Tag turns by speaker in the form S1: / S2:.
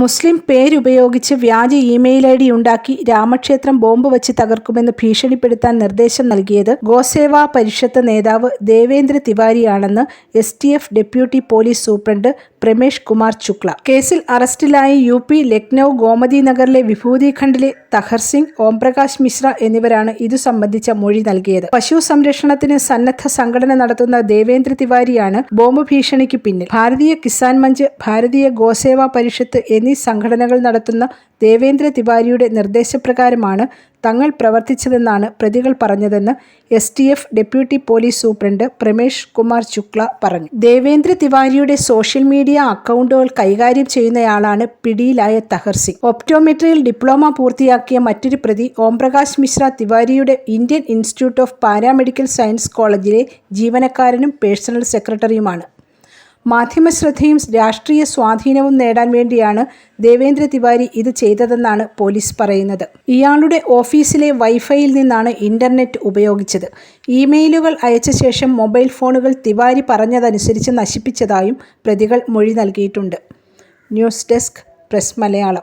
S1: മുസ്ലിം പേരുപയോഗിച്ച് വ്യാജ email I D ഉണ്ടാക്കി രാമക്ഷേത്രം ബോംബ് വച്ച് തകർക്കുമെന്ന് ഭീഷണിപ്പെടുത്താൻ നിർദ്ദേശം നൽകിയത് ഗോസേവാ പരിഷത്ത് നേതാവ് Devendra തിവാരിയാണെന്ന് S deputy police superintendent Pramesh Kumar Shukla. കേസിൽ അറസ്റ്റിലായ യു പി ലക്നൌ ഗോമതി നഗറിലെ വിഭൂതി ഖണ്ഡിലെ തഹർ സിംഗ് ഓംപ്രകാശ് മിശ്ര എന്നിവരാണ് ഇതു സംബന്ധിച്ച മൊഴി നൽകിയത്. പശു സംരക്ഷണത്തിന് സന്നദ്ധ സംഘടന നടത്തുന്ന ദേവേന്ദ്ര തിവാരിയാണ് ബോംബ് ഭീഷണിക്ക് പിന്നിൽ. ഭാരതീയ കിസാൻ മഞ്ച് ഭാരതീയ ഗോസേവാ പരിഷത്ത് എന്നീ സംഘടനകൾ നടത്തുന്ന ദേവേന്ദ്ര തിവാരിയുടെ നിർദ്ദേശപ്രകാരമാണ് തങ്ങൾ പ്രവർത്തിച്ചതെന്നാണ് പ്രതികൾ പറഞ്ഞതെന്ന് S T F deputy police superintendent Pramesh Kumar Shukla പറഞ്ഞു. ദേവേന്ദ്ര തിവാരിയുടെ സോഷ്യൽ മീഡിയ അക്കൗണ്ടുകൾ കൈകാര്യം ചെയ്യുന്നയാളാണ് പിടിയിലായ തഹർ സിംഗ്. ഒപ്റ്റോമെട്രിയിൽ ഡിപ്ലോമ പൂർത്തിയാക്കിയ മറ്റൊരു പ്രതി Omprakash Mishra തിവാരിയുടെ Indian institute of paramedical science കോളേജിലെ ജീവനക്കാരനും പേഴ്സണൽ സെക്രട്ടറിയുമാണ്. മാധ്യമശ്രദ്ധയും രാഷ്ട്രീയ സ്വാധീനവും നേടാൻ വേണ്ടിയാണ് ദേവേന്ദ്ര തിവാരി ഇത് ചെയ്തതെന്നാണ് പോലീസ് പറയുന്നത്. ഇയാളുടെ ഓഫീസിലെ വൈഫൈയിൽ നിന്നാണ് ഇന്റർനെറ്റ് ഉപയോഗിച്ചത്. ഇമെയിലുകൾ അയച്ച ശേഷം മൊബൈൽ ഫോണുകൾ തിവാരി പറഞ്ഞതനുസരിച്ച് നശിപ്പിച്ചതായും പ്രതികൾ മൊഴി നൽകിയിട്ടുണ്ട്. News desk press Malayalam.